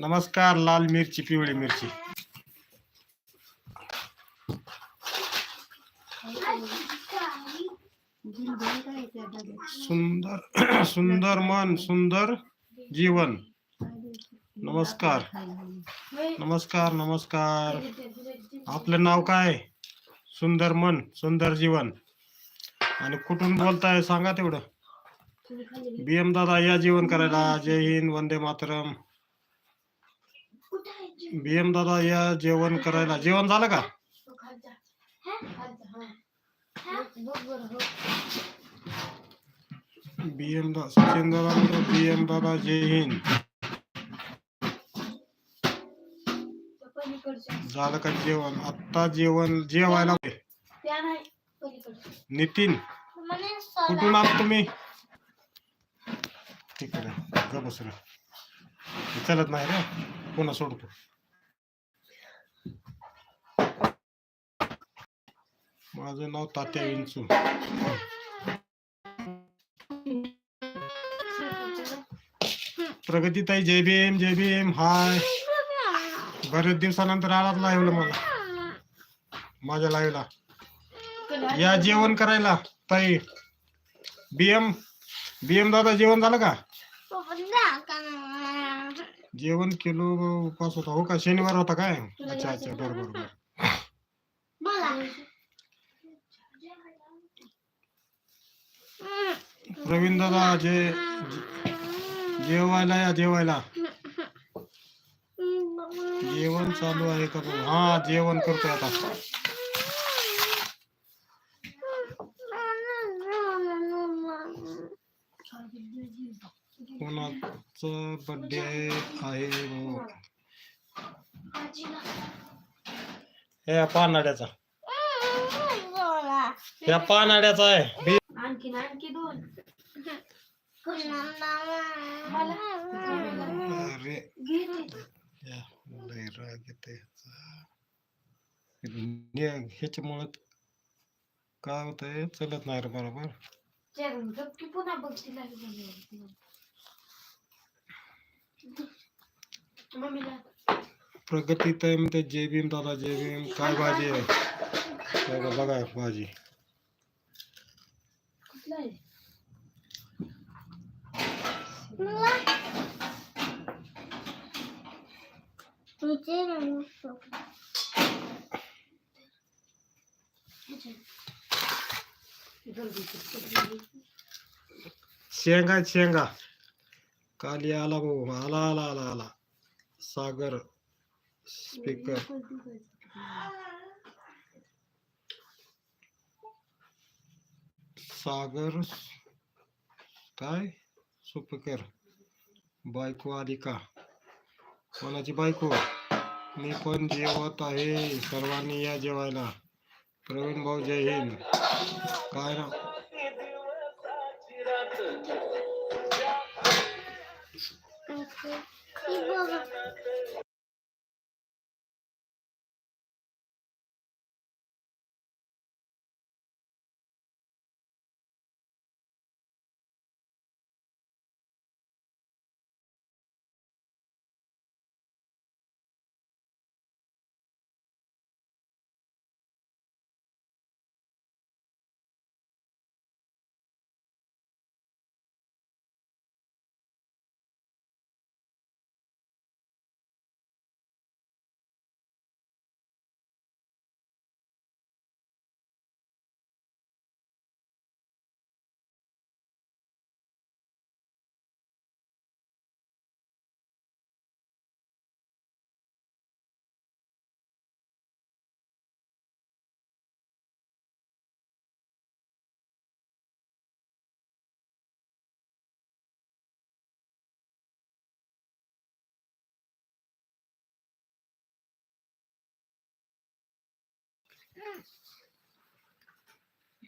नमस्कार लाल मिरची पिवळी मिरची. सुंदर सुंदर मन सुंदर जीवन. नमस्कार. नमस्कार नमस्कार. आपलं नाव काय? सुंदर मन सुंदर जीवन. आणि कुठून बोलताय सांगा तेवढं. बीएम दादा या जीवन करायला. जय हिंद वंदे मातरम. भीम दादा या जेवण करायला. जेवण झालं का? बीएम दादा सचिन दादा बीएम दादा जय हिंद. झालं का जेवण? आत्ता जेवण जेवायला होते. नितीन कुठून आहात तुम्ही? ठीक आहे बस रे चालत नाही रे. पुन्हा सोडतो. माझं नाव तात्या विंचू. प्रगतीताई जय भीम जय भीम हाय. बरेच दिवसानंतर आलात लाईव्हला मला. माझ्या लाईव्हला या जेवण करायला ताई. बीएम बीएम दादा जेवण झालं का? जेवण केलो उपास होता. हो का? शनिवार होता काय? अच्छा अच्छा. बरोबर बरं जे जेवायला या जेवायला. जेवण चालू आहे का हा जेवण करतोय आता. कोणाचा बर्थडे आहे या पानाड्याचा. या पानाड्याचा आहे. आणखीन आणखी दोन. अरे. घे ते. या, लय राग. ने- ह्याच्यामुळं काय होतंय? चलत नाही रे बरोबर. गपकी पुन्हा बघ तिला बी झालं. मम्मीला. प्रगती ताई म्हणते जय भीम दादा जय भीम. काय भाजी आहे? बघा बघा भाजी. कुठला आहे शेंगा आहेत, शेंगा काल आला भाऊ आला आला आला आला सागर काय? सुपकर बायको आली का? कोणाची बायको हो? मी पण जेवत आहे. सर्वांनी या जेवायला. प्रवीण भाऊ जय हिंद. काय ना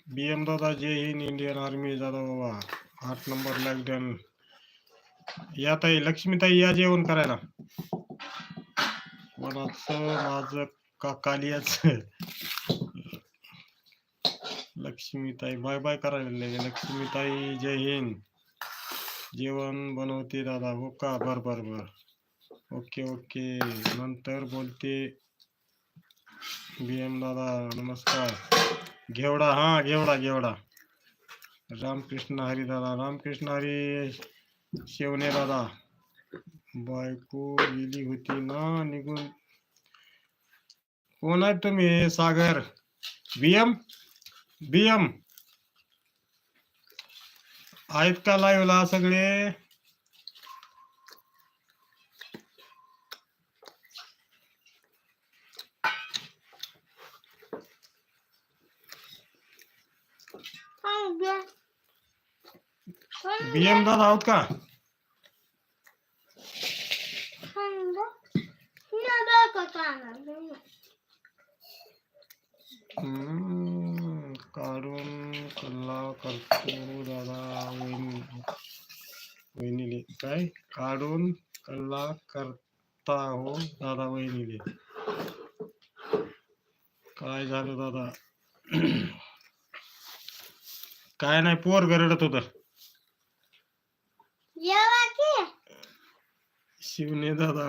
बीएम दादा जय हिंद इंडियन आर्मी दादा बाबा आठ नंबर लॅकडाऊन या ताई लक्ष्मीताई, या जेवण करायला. कोणाचं माझं का कालियाच. लक्ष्मीताई बाय बाय करायला लक्ष्मीताई जय हिंद जेवण बनवते दादा. हो का? बर बर बर. ओके ओके नंतर बोलते बीएम दादा नमस्कार. घेवडा हा घेवडा घेवडा. रामकृष्ण हरी दादा रामकृष्ण हरी शेवणे दादा बायको गेली होती ना निघून. कोण आहे तुम्ही सागर? बीएम बीएम आहेत का लाईव्हला सगळे? बीएम दादा आहोत का हम्म, काढून कल्ला करतो दादा वहिनी वहिनीले काय काढून कल्ला करता हो दादा वहिनीले काय झालं दादा काय नाही पोर गरडत होत. शिवने दादा.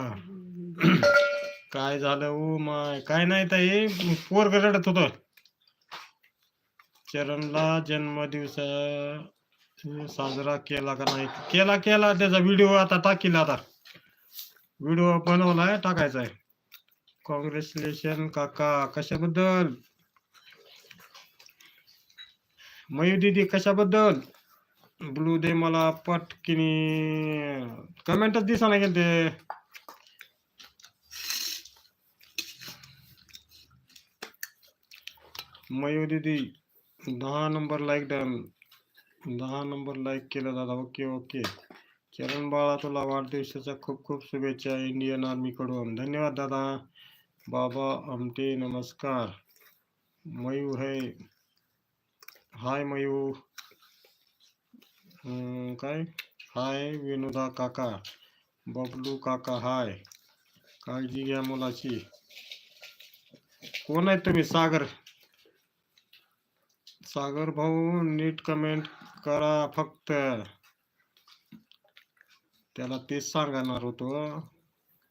काय झालं ओ माय. काय नाही ताई पोर गरडत होत. चरणला जन्मदिवस साजरा केला का नाही? केला केला. त्याचा व्हिडिओ आता टाकील आता. व्हिडिओ बनवलाय टाकायचा आहे कॉंग्रॅच्युलेशन काका. कशाबद्दल? मयू दीदी कशाबद्दल? ब्लू दे मला पटकिनी. कमेंटच दिसाना गेल ते मयू दीदी दहा नंबर लाईक डन दहा नंबर लाईक केलं दादा ओके ओके. चरण बाळा तुला वाढदिवसाच्या खूप खूप शुभेच्छा इंडियन आर्मीकडून धन्यवाद दादा. बाबा आमटे नमस्कार. मयू है. हाय मयू काय हाय विनोदा काका बबलू काका हाय काळजी घ्या मुलाची कोण आहे तुम्ही सागर सागर भाऊ नीट कमेंट करा फक्त त्याला तेच सांगणार होतो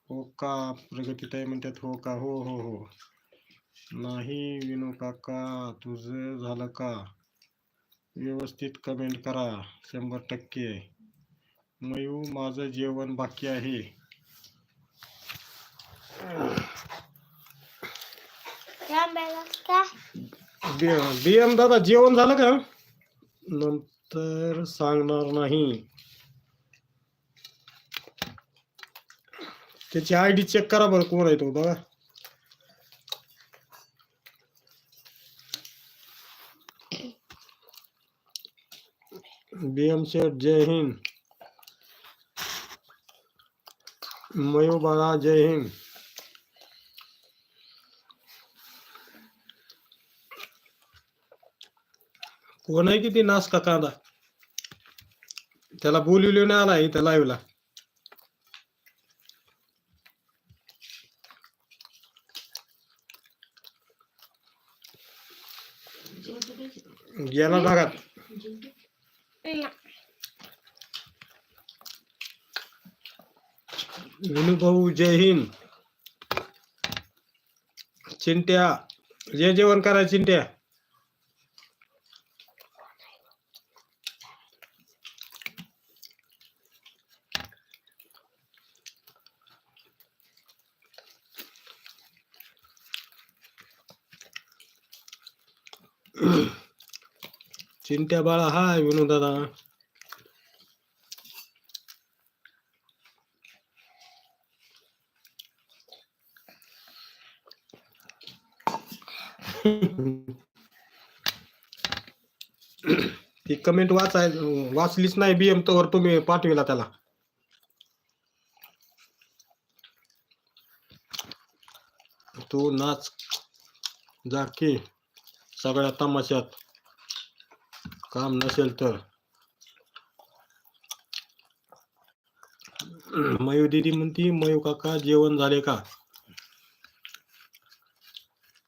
हो का प्रगतीताई म्हणतात हो का हो हो हो नाही विनू काका तुझं झालं का व्यवस्थित कमेंट करा. शंभर टक्के. मयू माझं जेवण बाकी आहे. बीएम दादा जेवण झालं का? नंतर सांगणार नाही. त्याची आय डी चेक करा बरं कोण आहे तो बघा. बीएम शेठ जय हिंद. मयू बाळा जय हिंद. कोण आहे किती नास का कांदा? त्याला बोलवले नाही आला इथं लाईव्हला गेला भागात. विनुभाऊ जय हिंद. चिंट्या जे जेवण करा चिंट्या. चिंट्या बाळा हाय विनू दादा. ती कमेंट वाचाय वाचलीच नाही बीएम तर तुम्ही पाठविला त्याला. तू नाच जा की सगळ्या तमाशात. काम नसेल तर. मयू दिदी म्हणती मयू काका जेवण झाले का?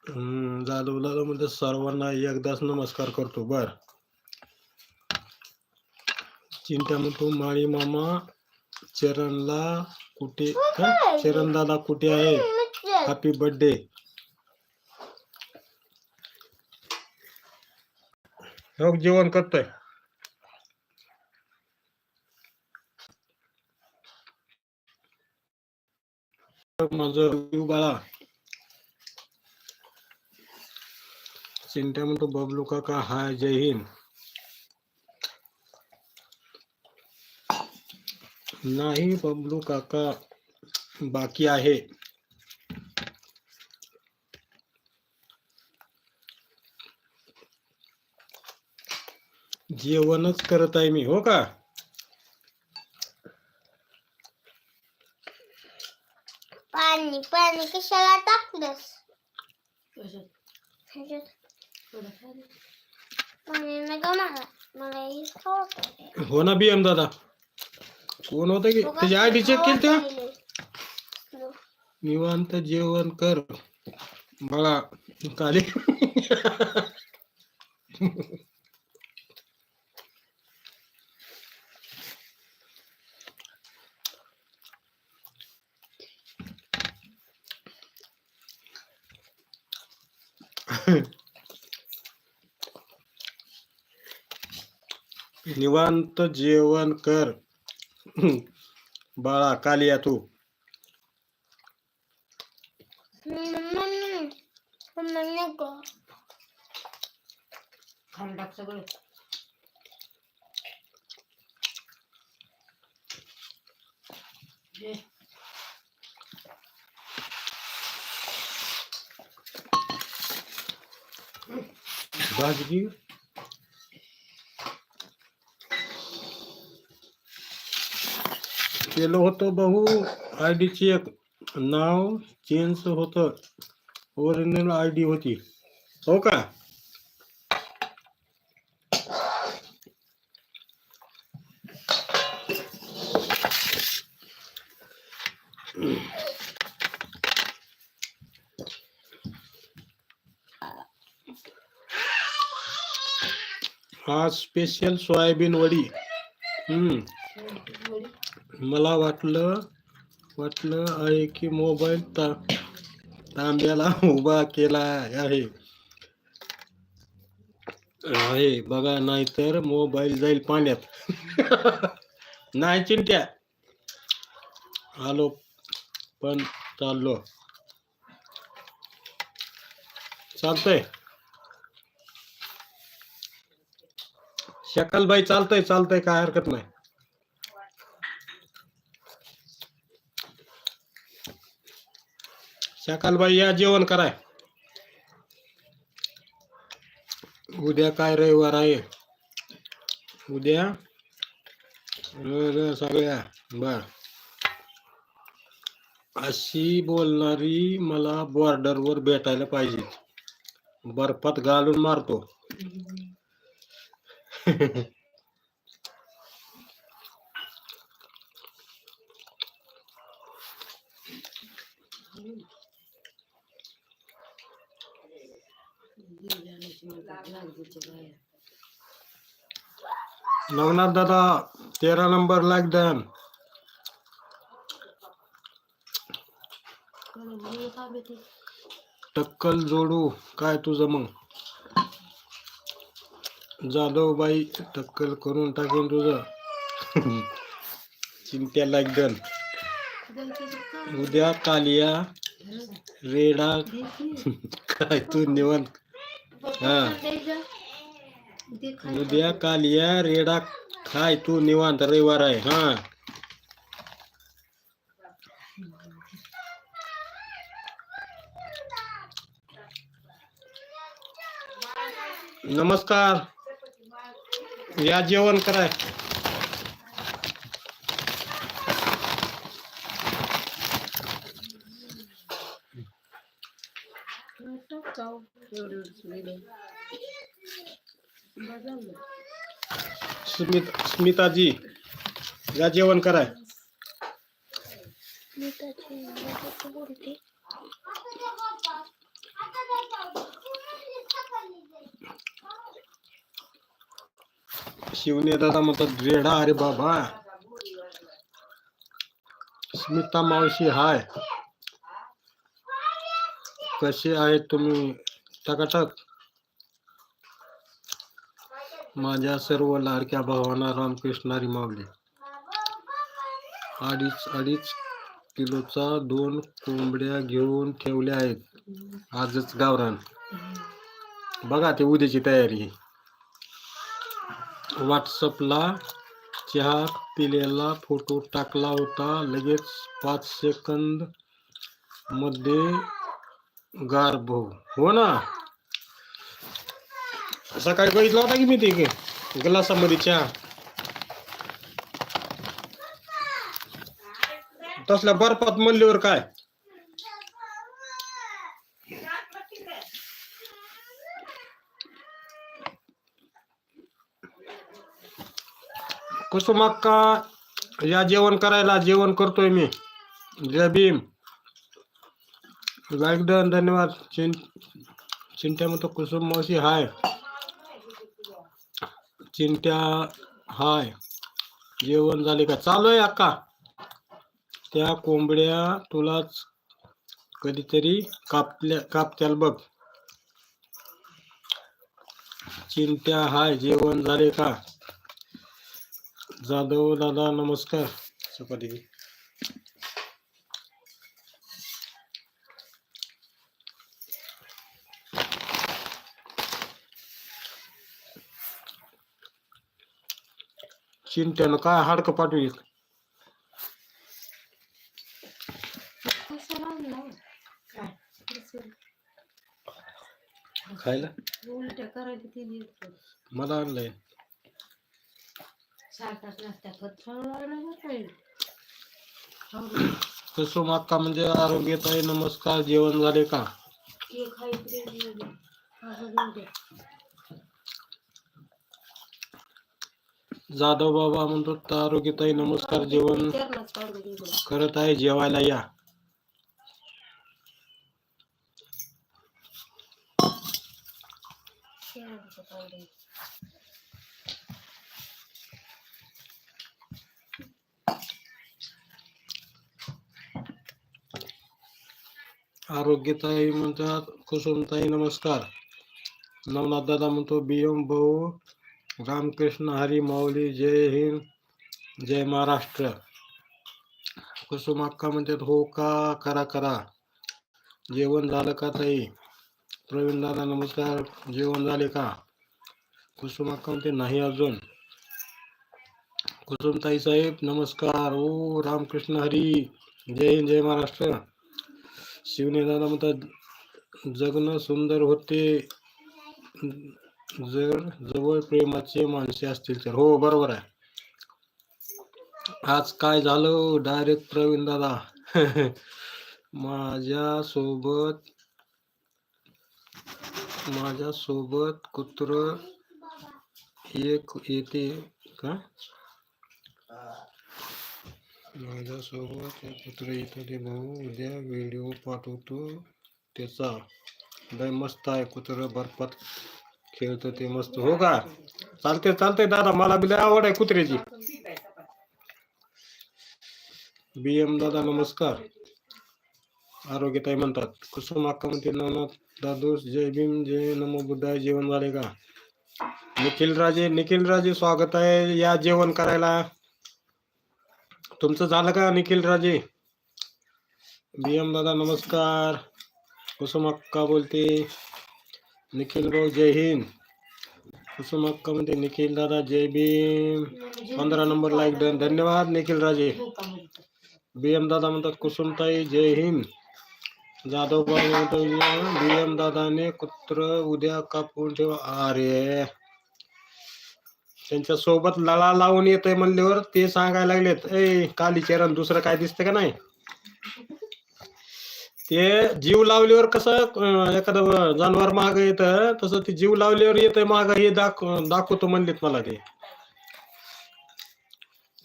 हम्म, जाधव दादा सर्वांना एकदाच नमस्कार करतो. बर. चिंता म्हणतो माळी मामा चरणला कुठे चरण दादा कुठे आहे? हॅपी बर्थडे हो जेवण करतोय. माझ बाळा. चिंट्या म्हणतो बबलू काका हाय जय हिंद? नाही बबलू काका बाकी आहे? जेवणच करत आहे मी हो का? पाणी पाणी कशाला टाकलंस? हे ना बीएम दादा. कोण होतं की? त्याची आयडी चेक केली. निवांत जेवण कर. बघा काली. निवांत जेवण कर. बाळा कालिया तू. मम्मी केलं होतं भाऊ आय डी चेक नाव चेंज होतं. ओरिजिनल आय डी होती. हो का? हा स्पेशल सोयाबीन वडी. हम्म. मला वाटलं वाटलं आहे की मोबाईल ता तांब्याला उभा केला आहे. आहे. बघा नाहीतर मोबाईल जाईल पाण्यात. नाही चिंट्या. आलो पण चाललो. चालतंय. शकलबाई चालतंय चालतंय काय हरकत नाही. शाकालबाई या जेवण कराय. उद्या काय रविवार आहे? उद्या? सगळ्या. बर. अशी बोलणारी मला बॉर्डरवर भेटायला पाहिजे. बर्फात घालून मारतो. नवनाथ दादा तेरा नंबर लाग द्यान टक्कल जोडू काय तुझं मग? जाधवबाई टक्कल करून टाकेन तुझं. चिंत्या लाग दन. उद्या कालिया रेडा. काय तू निवांत? हा. उद्या कालिया रेडा खाय तू निवांत रविवार आहे हा? नमस्कार या जेवण कराय? स्मित स्मिताजी या जेवण कराय. शिवने दादा म्हणतात रेडा अरे बाबा. स्मिता मावशी हाय. कसे आहेत तुम्ही? टकाटक. माझ्या सर्व लाडक्या भावांना रामकृष्णारी मावली. अडीच अडीच किलोचा दोन कोंबड्या घेऊन ठेवल्या आहेत. आजच गावरान. बघा ते उद्याची तयारी. व्हॉट्सअपला चहा पिलेला फोटो टाकला होता. लगेच पाच सेकंदमध्ये गार हो ना? सकाळी बघितला होता की मी ते ग्लासामध्ये चहा. तसल्या बर्फात म्हणल्यावर काय? कुसुमाक्का या जेवण करायला जेवण करतोय मी. जय भीम. लाईक डन धन्यवाद. चिं चिंट्या म्हणतो कुसुम मावशी हाय चिंट्या हाय. जेवण झाले का? चालू आहे अक्का. त्या कोंबड्या तुलाच कधीतरी कापल्या कापत्याल बघ. चिंट्या हाय. जेवण झाले का? जाधव दादा नमस्कार. चपाती चिंट्यानं काय हाडकं पाठवी कसं लावलं काय खायला? उलट्या करायला मला आणलंय. सारखाच नसत्या म्हणजे आरोग्यताई नमस्कार जेवण झाले का केक हाय ब्रेड असं घेऊ दे जाधव बाबा म्हणतो "तर आरोग्यताई नमस्कार जेवण करत आहे जेवायला या. आरोग्यताई म्हणतात कुसुमताई नमस्कार. नवनाथ दादा म्हणतो बियम भाऊ रामकृष्ण हरी माऊली जय हिंद जय महाराष्ट्र. कुसुमाक्का म्हणतात हो का? करा करा. जेवण झालं का ताई? प्रवीण दादा नमस्कार. जेवण झाले का? कुसुमाक्का म्हणते नाही अजून. कुसुमताई साहेब नमस्कार. ओ रामकृष्ण हरी. जय हिंद जय महाराष्ट्र. शिवने दादा म्हणतात जगणं सुंदर होते. जर जवळ प्रेमाचे माणसे असतील तर. हो बरोबर आहे. आज काय झालं? डायरेक्ट प्रवीण दादा. माझ्या सोबत माझ्या सोबत कुत्र एक येते का? माझ्या सोबत एक कुत्र येते ते भाऊ. उद्या व्हिडिओ पाठवतो त्याचा. लय मस्त आहे कुत्र बर्फात. खेळतो ते मस्त. हो का? चालते चालते दादा. मला बी लय आवड आहे कुत्र्याची. बी एम दादा नमस्कार. आरोग्यताई म्हणतात कुसुम अक्का म्हणते नवनाथ दादू जय भीम जय नमो बुद्धाय जेवण झाले का? निखिल राजे निखिल राजे स्वागत आहे या जेवण करायला. तुमचं झालं का निखिल राजे बी एम दादा नमस्कार. कुसुम अक्का बोलते. निखिल भाऊ जय हिंद. कुसुम अक्का म्हणते निखिल दादा जय भीम. पंधरा नंबर लाईक डन धन्यवाद निखिल राजे बी एम दादा म्हणतात कुसुमताई जय हिंद. जाधव भाऊ म्हणतो बी एम दादाने कुत्र उद्या कापून ठेवा. अरे. त्यांच्यासोबत लळा लावून येतोय म्हणल्यावर ते सांगायला लागलेत ए काली चरण दुसरं काय दिसतं का नाही? ते जीव लावल्यावर कसं एखादं जनावर माग येत तसं ते जीव लावल्यावर येत माग हे दाख दाखवतो म्हणलेत मला ते.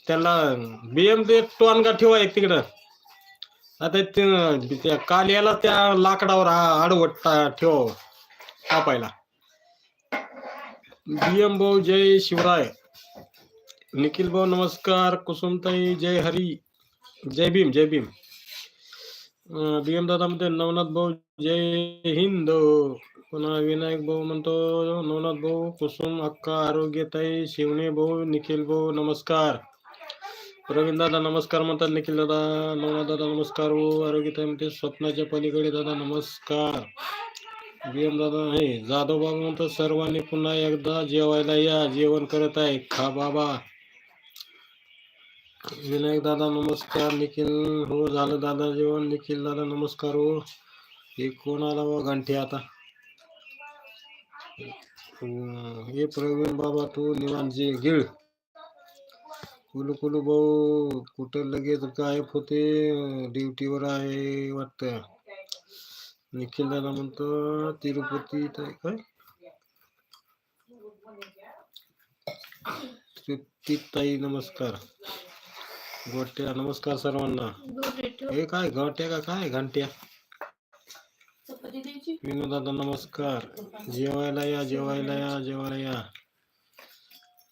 त्याला बीएम ते टोनगा ठेवा एक तिकडं. आता ते त्या काल्याला त्या लाकडावर आडवट टा- ठेव कापायला. बीएम भाऊ जय शिवराय. निखिल भाऊ नमस्कार कुसुमताई जय हरी. जय भीम जय भीम. भीम दादा म्हणते नवनाथ भाऊ जय हिंद. पुन्हा विनायक भाऊ म्हणतो नवनाथ भाऊ कुसुम अक्का आरोग्यताई शिवणे भाऊ निखिल भाऊ नमस्कार. प्रवीण दादा नमस्कार म्हणतात निखिल दादा नवनाथ दादा नमस्कार हो. आरोग्यताई म्हणते स्वप्नाच्या पलीकडे दादा नमस्कार. भीम दादा हे जाधव बाबा म्हणतो सर्वांनी पुन्हा एकदा जेवायला या जेवण करत आहे. खा बाबा. विनायक दादा नमस्कार. निखिल हो झालं दादा जेवण. निखिल दादा नमस्कार हो. हे कोण आला बा घंटे आता? हे प्रवीण बाबा तू निवांत जे गिळ. कुलू कुलू भाऊ कुठं लगेच गायब होते? ड्युटीवर आहे वाटतं. निखिल दादा म्हणतो तिरुपती इथं काय? ताई नमस्कार. गोट्या नमस्कार सर्वांना. हे काय गोट्या का काय घंट्या? विनोद दादा नमस्कार. जेवायला या जेवायला या जेवायला या.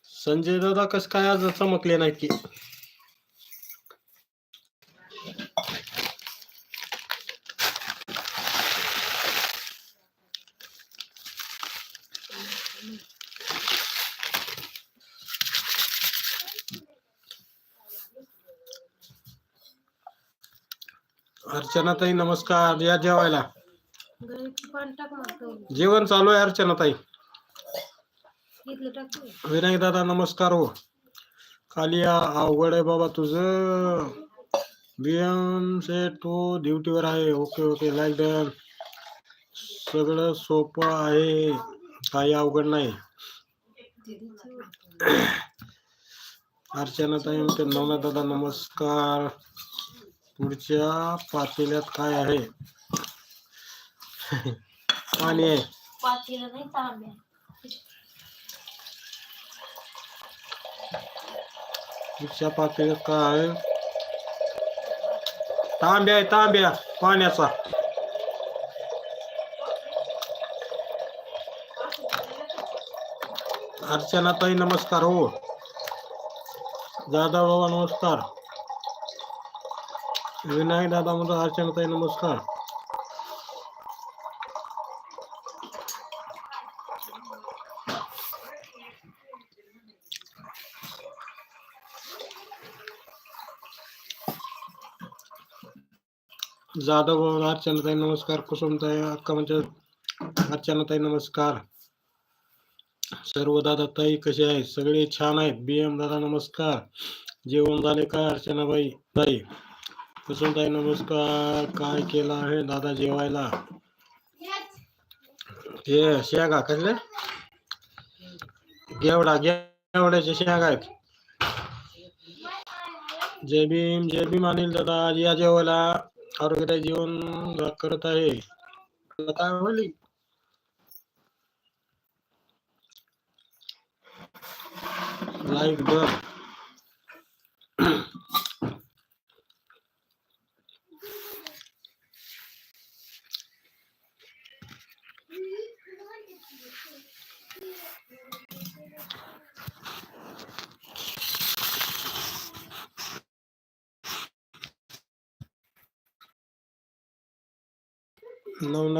संजय दादा कस काय आज चमकले नाही की? अर्चना ताई नमस्कार. या जेवायला. जेवण चालू आहे अर्चना ताई घेतलं टाकतो विनायक दादा नमस्कार हो. खाली या. अवघड आहे बाबा तुझं. बीएम सेट तू ड्युटीवर आहे. ओके ओके लाईक डन सगळं सोपं आहे. काही अवघड नाही. अर्चना ताई म्हणते नवनाथ दादा नमस्कार. पुढच्या पातेल्यात काय आहे? पाणी आहे. पातेला नाही तांब्या पुढच्या पातेल्यात काय आहे? तांब्या आहे तांब्या पाण्याचा. अर्चना ताई नमस्कार हो. दादा बाबा नमस्कार. विनायक दादा म्हणतो अर्चना ताई नमस्कार. जाधव अर्चनाताई अर्चना ताई नमस्कार. कुसुमताई अक्का म्हणजे अर्चना ताई नमस्कार. सर्व दादा ताई कसे आहेत? सगळे छान आहेत. बी एम दादा नमस्कार. जेवण झाले काय अर्चनाबाई ताई? कुसुमताई नमस्कार. काय केलं आहे दादा जेवायला? ते शेगा कसले गेवडा गेवड्याचे शेग आहेत. जय भीम जय भीम अनिल दादा. या जेवायला आरोग्यदायी जीवन करत आहे. काय म्हणली लाईफ डन नवनाथ